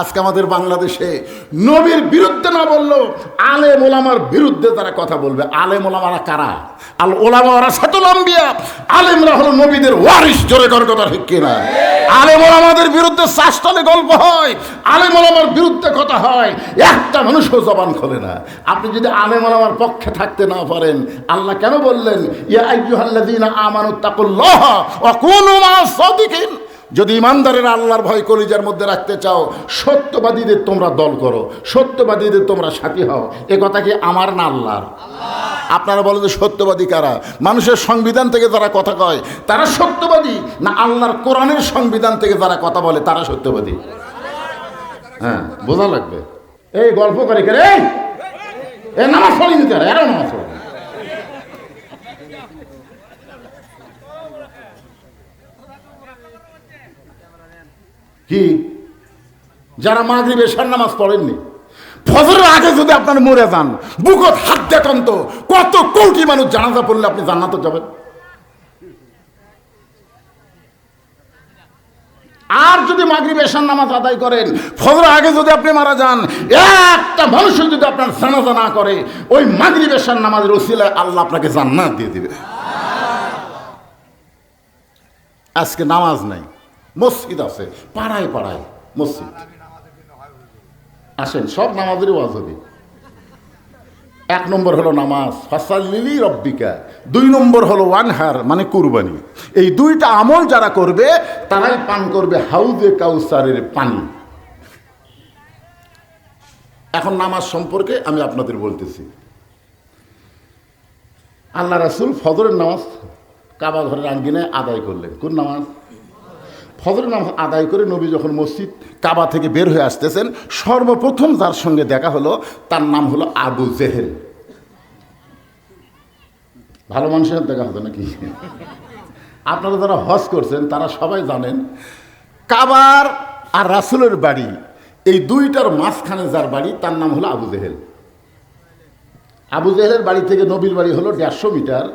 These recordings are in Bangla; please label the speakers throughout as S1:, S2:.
S1: আজকে আমাদের বাংলাদেশে নবীর বিরুদ্ধে না বলল আলে মোলামার বিরুদ্ধে তারা কথা বলবে। আলেম ওলামারা কারা? আল ওলামা ওরা সাতুলাম্বিয়া আলেমরা হলো নবীদের ওয়ারিস জোরে কর কথা ঠিক কিনা? আলেম ওলামাদের বিরুদ্ধে শাসতলে গল্প হয় আলে ওলামার বিরুদ্ধে কথা হয়, একটা মানুষও জবান খোলে না। আপনি যদি আলে মোলামার পক্ষে থাকতে না পারেন, আল্লাহ কেন বললেন, ইয়া আইয়ুহাল্লাযীনা আমানু তাকুল্লাহ, ওয়া কুনু মা'আস সাদিকিন যদি ইমানদারের আল্লাহর ভয় কলিজার মধ্যে রাখতে চাও, সত্যবাদীদের তোমরা দল করো, সত্যবাদীদের তোমরা সাথী হও। এ কথা কি আমার না আল্লাহর? আপনারা বলেন যে সত্যবাদী কারা? মানুষের সংবিধান থেকে যারা কথা কয়, তারা সত্যবাদী? না আল্লাহর কোরআনের সংবিধান থেকে যারা কথা বলে, তারা সত্যবাদী? হ্যাঁ বোঝা লাগবে। এই গল্প করে কে এ নামাজ পড়িনি তারা এরাও নামাজ পড়ে কি? যারা মাগরিব, এশার নামাজ পড়েননি। ফজরের আগে যদি আপনার মরে যান, বুকত হাত দেখান তো, কত কোটি মানুষ জানাজা পড়লে আপনি জান্নাতে যাবেন। আর যদি মাগরিব, এশার নামাজ আদায় করেন ফজর আগে যদি আপনি মারা যান, একটা মানুষ যদি আপনার জানাজা না করে, ওই মাগরিব, এশার নামাজের ওসিলায় আল্লাহ আপনাকে জান্নাত দিয়ে দিবে। আজকে নামাজ নাই। মসজিদ আছে, পাড়ায় পাড়ায় মসজিদ। আসেন, সব নামাজেরই ওয়াজ হবে এক নম্বর হলো নামাজ। ফাসাল্লিলি রব্বিকা। দুই নম্বর হলো ওয়ানহার মানে কুরবানি। এই দুইটা আমল যারা করবে, তারাই পান করবে হাউজে কাউসারের পানি। এখন নামাজ সম্পর্কে আমি আপনাদের বলতেছি। আল্লাহ রাসুল ফজরের নামাজ কাবা ঘরের আঙ্গিনায় আদায় করলেন। কোন নামাজ? ফজরের নামাজ আদায় করে নবী যখন মসজিদ কাবা থেকে বের হয়ে আসতেছেন, সর্বপ্রথম যার সঙ্গে দেখা হলো, তার নাম হলো আবু জেহেল। ভালো মানুষের দেখা হতো নাকি? আপনারা যারা হজ করছেন, তারা সবাই জানেন, কাবার আর রাসুলের বাড়ি, এই দুইটার মাঝখানে যার বাড়ি, তার নাম হলো আবু জেহেল। আবু জেহেলের বাড়ি থেকে নবীর বাড়ি হলো দেড়শো মিটার,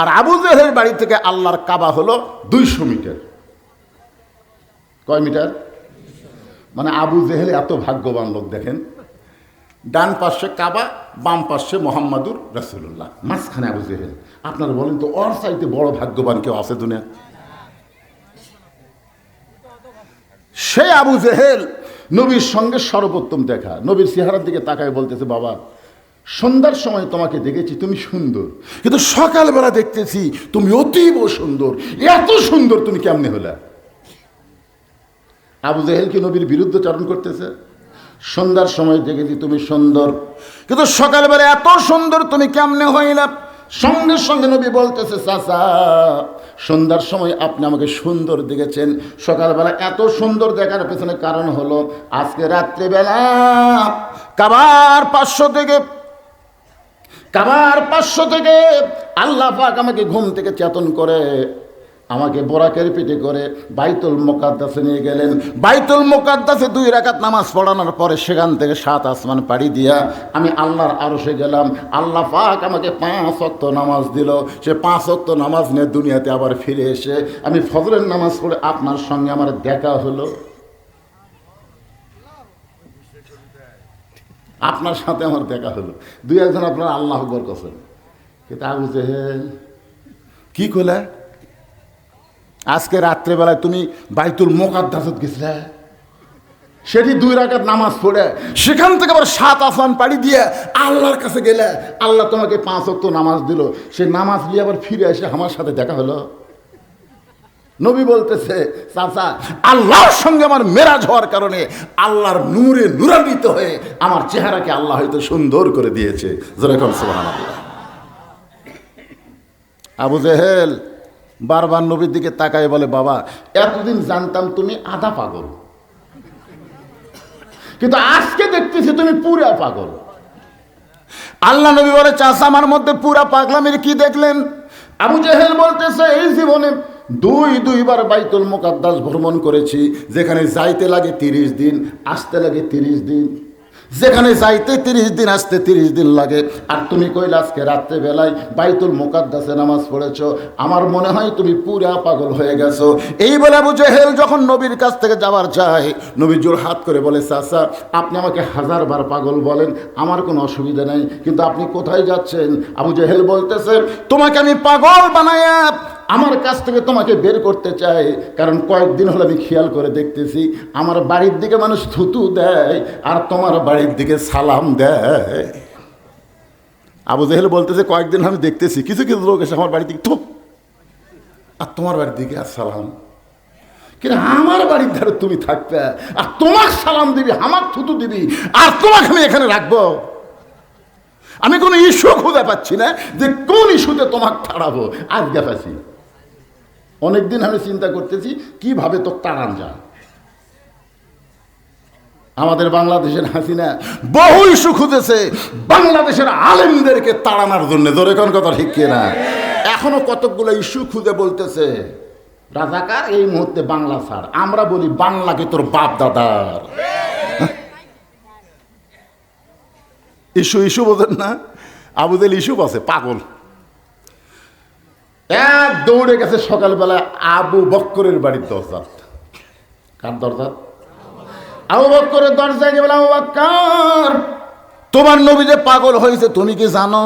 S1: আর আবু জেহেলের বাড়ি থেকে আল্লাহর কাবা হলো দুইশো মিটার। কয় মিটার? মানে আবু জেহেল এত ভাগ্যবান লোক দেখেন। ডান পাশে কাবা, বাম পাশে মোহাম্মদুর রসুল্লাহ মাঝখানে আবু জেহেল। আপনারা বলেন তো, ওর চাইতে বড় ভাগ্যবান কেউ আছে দুনিয়া? সে আবু জেহেল নবীর সঙ্গে সর্বোত্তম দেখা। নবীর চেহারার দিকে তাকায় বলতেছে, বাবা, সন্ধ্যার সময় তোমাকে দেখেছি, তুমি সুন্দর। কিন্তু সকালবেলা দেখতেছি তুমি অতীব সুন্দর। এত সুন্দর তুমি কেমনে হলে? আবু জেহেল কি নবীর বিরুদ্ধে চারণ করতেছে। সন্ধ্যার সময় দেখেছি তুমি সুন্দর। কিন্তু সকালবেলা এত সুন্দর তুমি কেমনে হইলা? সঙ্গে সঙ্গে নবী বলতেছে, চাচা, সন্ধ্যার সময় আপনি আমাকে সুন্দর দেখেছেন। সকালবেলা এত সুন্দর দেখার পেছনে কারণ হলো, আজকে রাত্রিবেলা কাবার পাঁচশো থেকে, কাবার পাঁচশো থেকে আল্লাহ পাক আমাকে ঘুম থেকে চেতন করে আমাকে বোরাকের পিঠে করে বাইতুল মোকাদ্দাসে নিয়ে গেলেন। বাইতুল মোকাদ্দাসে দুই রাকাত নামাজ পড়ানোর পরে সেখান থেকে সাত আসমান পাড়ি দিয়া আমি আল্লাহর আরশে গেলাম। আল্লাহ পাক আমাকে পাঁচ অক্ত নামাজ দিল। সে পাঁচ অক্ত নামাজ নিয়ে দুনিয়াতে আবার ফিরে এসে আমি ফজরের নামাজ পড়ে আপনার সঙ্গে আমার দেখা হলো। আপনার সাথে আমার দেখা হলো। দুই একজন আপনার আল্লাহ করছেন কিন্তু আবু কি করলে আজকে রাত্রেবেলায় তুমি বাইতুল মোকাদ্দাসত গেছিলে? সেটি দুই রাকাত নামাজ পড়ে, সেখান থেকে আবার সাত আসমান পাড়ি দিয়ে আল্লাহর কাছে গেলে আল্লাহ তোমাকে পাঁচ অক্ত নামাজ দিল। সে নামাজ দিয়ে আবার ফিরে এসে আমার সাথে দেখা হলো। নবী বলতেছে চাচা আল্লাহর সঙ্গে আমার মেরাজ হওয়ার কারণে আল্লাহর নূরে নূরান্বিত হয়ে আমার চেহারাকে আল্লাহ হয়তো সুন্দর করে দিয়েছে। যেরকম সুবহানাল্লাহ। আবু জেহেল বারবার নবীর দিকে তাকায় বলে, বাবা, এতদিন জানতাম তুমি আধা পাগল। কিন্তু আজকে দেখতেছি তুমি পুরা পাগল। আল্লাহ নবী বলে চাষা আমার মধ্যে পুরা পাগলামের কি দেখলেন? আবু জেহেল বলতেছে, এই জীবনে দুই, দুইবার বাইতুল মোকাদ্দাস ভ্রমণ করেছি, যেখানে যাইতে লাগে তিরিশ দিন, আসতে লাগে তিরিশ দিন যেখানে যাইতে তিরিশ দিন আসতে তিরিশ দিন লাগে। আর তুমি কইলে আজকে রাত্রে বেলায় বাইতুল মোকাদ্দাসে নামাজ পড়েছ। আমার মনে হয় তুমি পুরা পাগল হয়ে গেছো। এই বলে আবু জেহেল যখন নবীর কাছ থেকে যাওয়ার চায় নবী জোর হাত করে বলে, চাচা, আপনি আমাকে হাজার বার পাগল বলেন, আমার কোনো অসুবিধা নেই। কিন্তু আপনি কোথায় যাচ্ছেন? আবু জেহেল বলতেছে, তোমাকে আমি পাগল বানায়া আমার কাছ থেকে তোমাকে বের করতে চাই। কারণ কয়েকদিন হলো আমি খেয়াল করে দেখতেছি, আমার বাড়ির দিকে মানুষ থুতু দেয় আর তোমার বাড়ির দিকে সালাম দেয়। আবু জেহেল বলতেছে, কয়েকদিন আমি দেখতেছি, কিছু কিছু লোক এসে আমার বাড়ির দিকে থুপ আর তোমার বাড়ির দিকে আর সালাম। কিন্তু আমার বাড়ির ধারে তুমি থাকবে, আর তোমার সালাম দিবি আমার থুতু দিবি, আর তোমাকে আমি এখানে রাখব। আমি কোনো ইস্যু খুঁজে পাচ্ছি না যে কোন ইস্যুতে তোমাকে ছাড়াবো। আজকে পাচ্ছি অনেকদিন আমি চিন্তা করতেছি, কীভাবে তো তাড়ান যায়? আমাদের বাংলাদেশের হাসিনা বহু ইস্যু খুঁজেছে বাংলাদেশের আলেমদেরকে তাড়ানোর জন্য ধরে কোন কথা ঠিক না? এখনও কতকগুলো ইস্যু খুঁজে বলতেছে, রাজাকার, এই মুহূর্তে বাংলা ছাড়, আমরা বলি বাংলাকে তোর বাপ দাদার। ইস্যু ইস্যু বোঝেন না? আবুদের ইস্যু আছে, পাগল। এক দৌড়ে গেছে সকালবেলা আবু বক্করের বাড়ির দরজা। কার দরজা? আবু বক্করের দরজায় গিয়ে বলে, আবু বক্কর, তোমার নবী যে পাগল হয়েছে, তুমি কি জানো?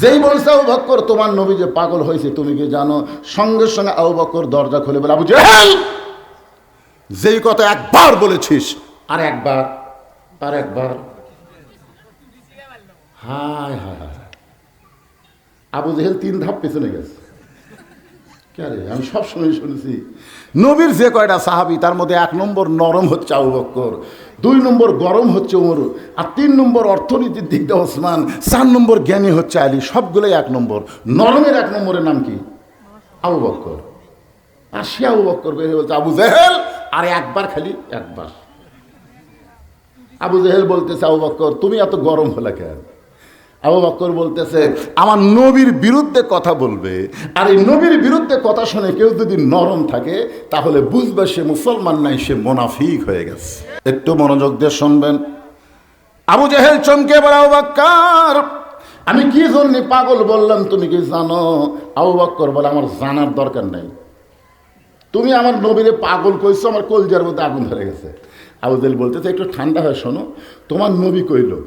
S1: যেই বলছে আবু বক্কর, তোমার নবী যে পাগল হয়েছে, তুমি কি জানো? সঙ্গে সঙ্গে আবু বক্কর দরজা খুলে বলে, আবু জেহেল, যেই কথা একবার বলেছিস। আর একবার আর একবার। হায় হায় হায়। আবু জেহেল তিন ধাপ পেছনে গেছে। কে আমি সবসময় শুনেছি, নবীর যে কয়টা সাহাবি, তার মধ্যে এক নম্বর নরম হচ্ছে আবু বক্কর, দুই নম্বর গরম হচ্ছে উমর, আর তিন নম্বর অর্থনীতির দিক দিয়ে ওসমান, চার নম্বর জ্ঞানী হচ্ছে আলী, সবগুলোই এক নম্বর। নরমের এক নম্বরের নাম কি? আবু বক্কর। আর সে আবু বক্কর বেরিয়ে বলছে, আবু জেহেল? আর একবার খালি, একবার। আবু জেহেল বলতেছে, আবু বক্কর, তুমি এত গরম হলে কেন? আবু বক্কর বলতেছে, আমার নবীর বিরুদ্ধে কথা বলবে, আর এই নবীর বিরুদ্ধে কথা শুনে কেউ যদি নরম থাকে, তাহলে বুঝবে সে মুসলমান নাই, সে মোনাফিক হয়ে গেছে। একটু মনোযোগ দিয়ে শুনবেন। আবু জাহেল চমকে আবু বাক্কার, আমি কি জন্য পাগল বললাম তুমি কি জানো? আবু বক্কর বলে, আমার জানার দরকার নেই। তুমি আমার নবীরে পাগল কইছো, আমার কলজার মধ্যে আগুন ধরে গেছে। আবু বলতেছে, একটু ঠান্ডা হয়ে শোনো, তোমার নবী কইলো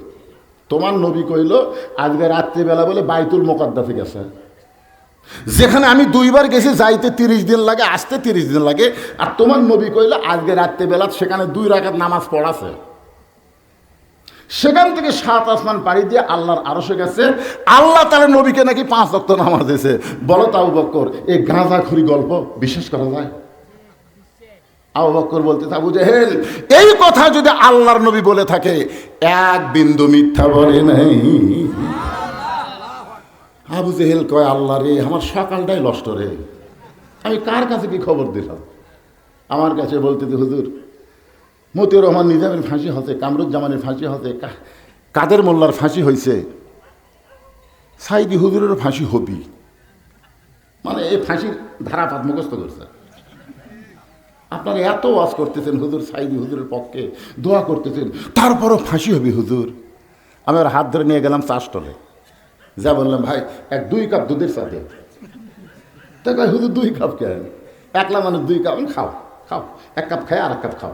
S1: তোমার নবী কইল, আজকে রাত্রিবেলা বলে বাইতুল মোকাদ্দাসে গেছে। যেখানে আমি দুইবার গেছি, যাইতে তিরিশ দিন লাগে, আসতে তিরিশ দিন লাগে। আর তোমার নবী কইল, আজকে রাত্রিবেলা সেখানে দুই রাখাত নামাজ পড়াছে। সেখান থেকে সাত আসমান পাড়ি দিয়ে আল্লাহর আরসে গেছে। আল্লাহ তার নবীকে নাকি পাঁচ রক্ত নামাজ দিয়েছে। বলো তাও বক্কর, এই গাঁজাখুরি গল্প বিশ্বাস করা যায়? আবু বক্কর বলতে আবু জেহেল, এই কথা যদি আল্লাহর নবী বলে থাকে, এক বিন্দু মিথ্যা বলে নাই। আবু জেহেল কয়, আল্লাহ রে, আমার সকালটাই নষ্ট রে। আমি কার কাছে কি খবর দিলাম? আমার কাছে বলতে হুজুর, মতিউর রহমান নিজামের ফাঁসি হচ্ছে, কামরুজ্জামানের ফাঁসি হতে কাদের মোল্লার ফাঁসি হয়েছে সাইদি হুজুরের ফাঁসি হবি মানে এই ফাঁসির ধারাপাত মুখস্থ করছে। আপনারা এত ওয়াজ করতেছেন হুজুর, সাইদি হুজুরের পক্ষে দোয়া করতেছেন, তারপরও ফাঁসি হবে হুজুর। আমি ওর হাত ধরে নিয়ে গেলাম চা স্টলে। যা বললাম, ভাই, এক দুই কাপ দুধের সাথে তা কয়, হুজুর, দুই কাপ কেন? একলা মানুষ দুই কাপ খাও খাও, এক কাপ খাই আর এক কাপ খাও।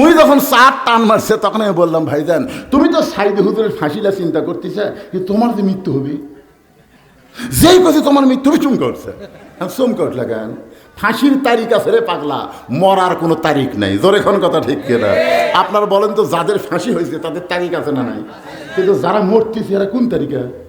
S1: উনি যখন চার টান মারছে, তখন আমি বললাম, ভাইজান, তুমি তো সাইদি হুজুরের ফাঁসিলা চিন্তা করতেছে, যে তোমার যে মৃত্যু হবে যেই কথা তোমার মৃত্যু চুম করছে। চমকে চুম করলে কেন? ফাঁসির তারিখ আছে রে পাগলা। মরার কোনো তারিখ নাই। জোরে কোন কথা ঠিক কিনা? আপনারা বলেন তো যাদের ফাঁসি হয়েছে, তাদের তারিখ আছে না নাই? কিন্তু যারা মরতেছে, এরা কোন তারিখে?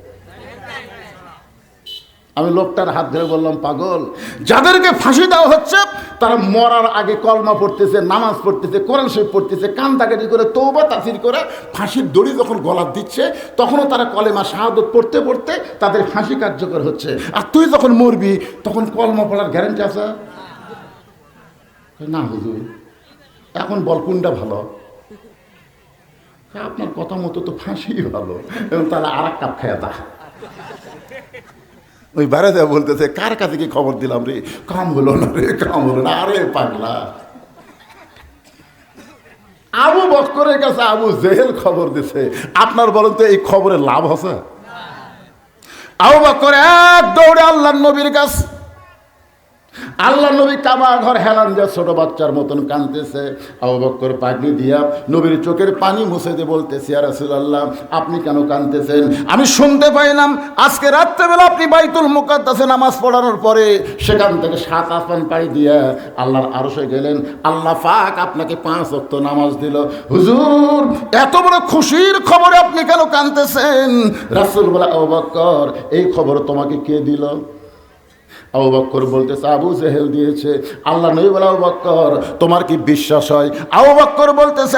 S1: আমি লোকটার হাত ধরে বললাম, পাগল, যাদেরকে ফাঁসি দেওয়া হচ্ছে, তারা মরার আগে কলমা পড়তেছে, নামাজ পড়তেছে, কোরআন শরীফ পড়তেছে কান্দাকাটি করে তৌবা তাসির করে, ফাঁসির দড়ি যখন গলা দিচ্ছে, তখনও তারা কলেমা শাহাদত পড়তে পড়তে তাদের ফাঁসি কার্যকর হচ্ছে। আর তুই যখন মরবি, তখন কলমা পড়ার গ্যারেন্টি আছে? না হুজুর, এখন বল কোনটা ভালো? আপনার কথা মতো তো ফাঁসি ভালো, এবং তাহলে আর এক কাপ খায় দা ওই বাইরে দেওয়া বলতেছে, কার কাছে কি খবর দিলাম রে? কাম হলো না রে, কাম হলো না। আরে পাগলা। আবু বক্করের কাছে আবু জেহেল খবর দিছে। আপনার বলেন তো এই খবরে লাভ আছে? আবু বক্কর এক দৌড়ে আল্লাহ নবীর কাছে আল্লাহ নবী কাবা ঘর হেলান যা ছোট বাচ্চার মতন কাঁদতেছে। আবু পাগড়ি দিয়া নবীর চোখের পানি মুছে দিয়ে বলতেছি আর আল্লাহ আপনি কেন কাঁদতেছেন? আমি শুনতে পাইলাম, আজকে রাত্রেবেলা আপনি বাইতুল মুকাদ্দাসে নামাজ পড়ানোর পরে সেখান থেকে সাত আসমান পাড়ি দিয়া আল্লাহর আরশে গেলেন। আল্লাহ পাক আপনাকে পাঁচ অক্ত নামাজ দিল। হুজুর, এত বড় খুশির খবরে আপনি কেন কাঁদতেছেন? রাসুল বলা আবু এই খবর তোমাকে কে দিল? আবু বক্কর বলতেছে, আবু জেহেল দিয়েছে। আল্লাহ নই বলে, আবু বক্কর, তোমার কি বিশ্বাস হয়? আবু বক্কর বলতেছে,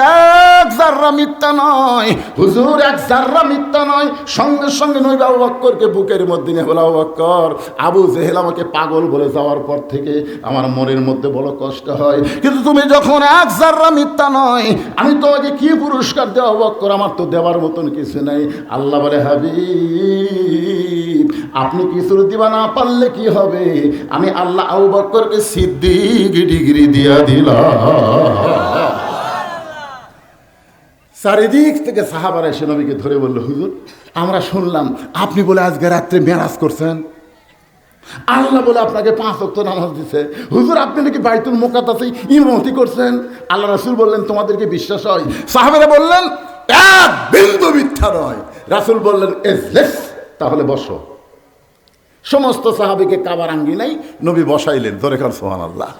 S1: এক জাররা মিথ্যা নয়। হুজুর, এক জাররা মিথ্যা নয়। সঙ্গে সঙ্গে নই আবু বক্করকে বুকের মধ্যে নিয়ে বলে, আবু বক্কর, আবু জেহেল আমাকে পাগল বলে যাওয়ার পর থেকে আমার মনের মধ্যে বড় কষ্ট হয়। কিন্তু তুমি যখন এক জাররা মিথ্যা নয়, আমি তোমাকে কি পুরস্কার দেওয়া বক্কর, আমার তো দেওয়ার মতন কিছু নেই। আল্লাহ বলে, হাবিব আপনি কিছু দিবা না পারলে কি হবে? আমি আল্লাহ আবু বক্করকে সিদ্দিক ডিগ্রি দিয়া দিলাম। চারিদিক থেকে সাহাবারা এসে নবীকে ধরে বলল, হুজুর, আমরা শুনলাম আপনি বলে আজকে রাত্রে মেরাজ করছেন। আল্লাহ বলে আপনাকে পাঁচ অক্ট নামাজ দিছে। হুজুর, আপনি নাকি বাইতুল মোকাতাতে ইমতি করছেন? আল্লাহ রাসুল বললেন, তোমাদেরকে বিশ্বাস হয়? সাহাবেরা বললেন, এক বিন্দু মিথ্যা নয়। রাসুল বললেন এস তাহলে বসো। সমস্ত সাহাবিকে কাবার আঙ্গিনাই নবী বসাইলেন। ধরে খান সোহান আল্লাহ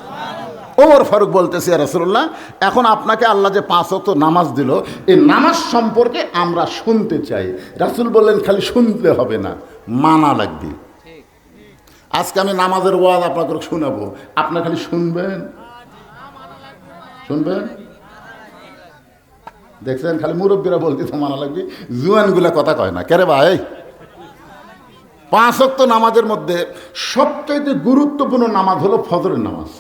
S1: ওমর ফারুক বলতেছে রাসুল্লাহ এখন আপনাকে আল্লাহ যে পাঁচ অক্ট নামাজ দিল এই নামাজ সম্পর্কে আমরা শুনতে চাই। রাসুল বললেন, খালি শুনতে হবে না, মানা লাগবে। আজকে আমি নামাজের ওয়াজ আপনাকে শোনাবো। আপনার খালি শুনবেন? শুনবেন? দেখছেন? খালি মুরব্বীরা বলতে তো মানা লাগবে। জুয়ানগুলা কথা কয় না। কেরে ভাই? পাঁচ অক্ত নামাজের মধ্যে সবচাইতে গুরুত্বপূর্ণ নামাজ হলো ফজরের নামাজ।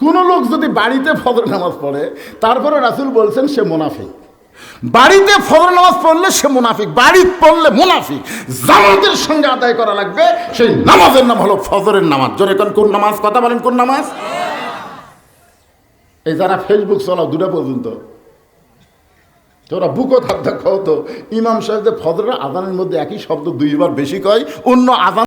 S1: কোন লোক যদি বাড়িতে ফজর নামাজ পড়ে, তারপরে রাসুল বলছেন সে মুনাফিক। বাড়িতে ফজর নামাজ পড়লে সে মুনাফিক বাড়ি পড়লে মুনাফিক। জামাতের সঙ্গে আদায় করা লাগবে, সেই নামাজের নাম হলো ফজরের নামাজ। জোরে কোন কোন নামাজ? কথা বলেন কোন নামাজ? এই যারা ফেসবুক চালাও, দুটা পর্যন্ত। তোরা বুকো থাকতে কত তো। ইমাম সাহেবদের ফদরের আদানের মধ্যে একই শব্দ দুইবার বেশি কয়, অন্য আদান